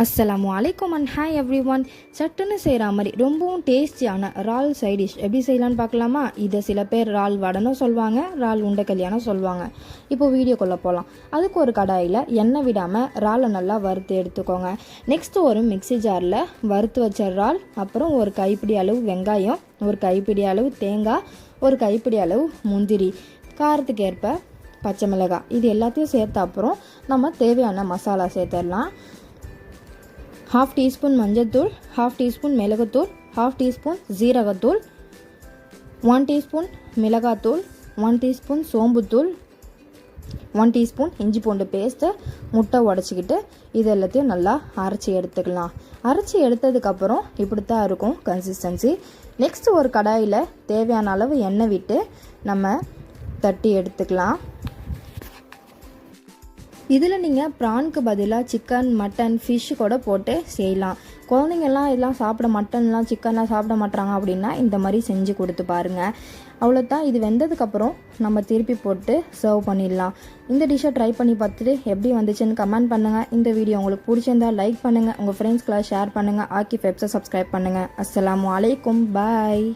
அஸ்ஸலாமு வலைக்கம் and hi every one சட்டுன்னு செய்கிற மாதிரி ரொம்பவும் டேஸ்டியான இறால் சைடிஷ் எப்படி செய்யலான்னு பார்க்கலாமா? இதை சில பேர் இறால் வடனும் சொல்லுவாங்க இறால் உண்டை கல்யாணம் சொல்லுவாங்க இப்போ வீடியோக்குள்ளே போகலாம் அதுக்கு ஒரு கடாயில் எண்ணெய் விடாமல் இறாலை நல்லா வறுத்து எடுத்துக்கோங்க. நெக்ஸ்ட் ஒரு மிக்ஸி ஜாரில் வறுத்து வச்ச இறால் அப்புறம் ஒரு கைப்பிடி அளவு வெங்காயம் ஒரு கைப்பிடி அளவு தேங்காய் ஒரு கைப்பிடி அளவு முந்திரி காரத்துக்கு ஏற்ப பச்சை மிளகாய். இது எல்லாத்தையும் சேர்த்த அப்புறம் நம்ம தேவையான மசாலா சேர்த்துடலாம். ஹாஃப் டீஸ்பூன் மஞ்சத்தூள் ஹாஃப் டீஸ்பூன் மிளகுத்தூள் ஹாஃப் டீஸ்பூன் ஜீரகத்தூள் ஒன் டீஸ்பூன் மிளகாத்தூள் ஒன் டீஸ்பூன் சோம்புத்தூள் ஒன் டீஸ்பூன் இஞ்சி பூண்டு பேஸ்ட்டு முட்டை உடச்சிக்கிட்டு இது எல்லாத்தையும் நல்லா அரைச்சி எடுத்துக்கலாம். அரைச்சி எடுத்ததுக்கப்புறம் இப்படி தான் இருக்கும் கன்சிஸ்டன்சி நெக்ஸ்ட் ஒரு கடாயில் தேவையான அளவு எண்ணெய் விட்டு நம்ம தட்டி எடுத்துக்கலாம். இதில் நீங்கள் ப்ரான்க்கு பதிலாக சிக்கன் மட்டன் ஃபிஷ் கூட போட்டு செய்யலாம். குழந்தைங்கள்லாம் இதெல்லாம் சாப்பிட மட்டன்லாம் சிக்கன்லாம் சாப்பிட மாட்டாங்க அப்படின்னா இந்த மாதிரி செஞ்சு கொடுத்து பாருங்கள் அவ்வளோதான் இது வெந்ததுக்கப்புறம் நம்ம திருப்பி போட்டு சர்வ் பண்ணிடலாம். இந்த டிஷ்ஷை ட்ரை பண்ணி பார்த்துட்டு எப்படி வந்துச்சுன்னு கமெண்ட் பண்ணுங்கள் இந்த வீடியோ உங்களுக்கு பிடிச்சிருந்தா லைக் பண்ணுங்கள் உங்கள் ஃப்ரெண்ட்ஸ்க்கெலாம் ஷேர் பண்ணுங்கள் ஆக்கி வெப்ஸை சப்ஸ்கிரைப் பண்ணுங்கள் அஸ்ஸலாமு வலைக்கும் பாய்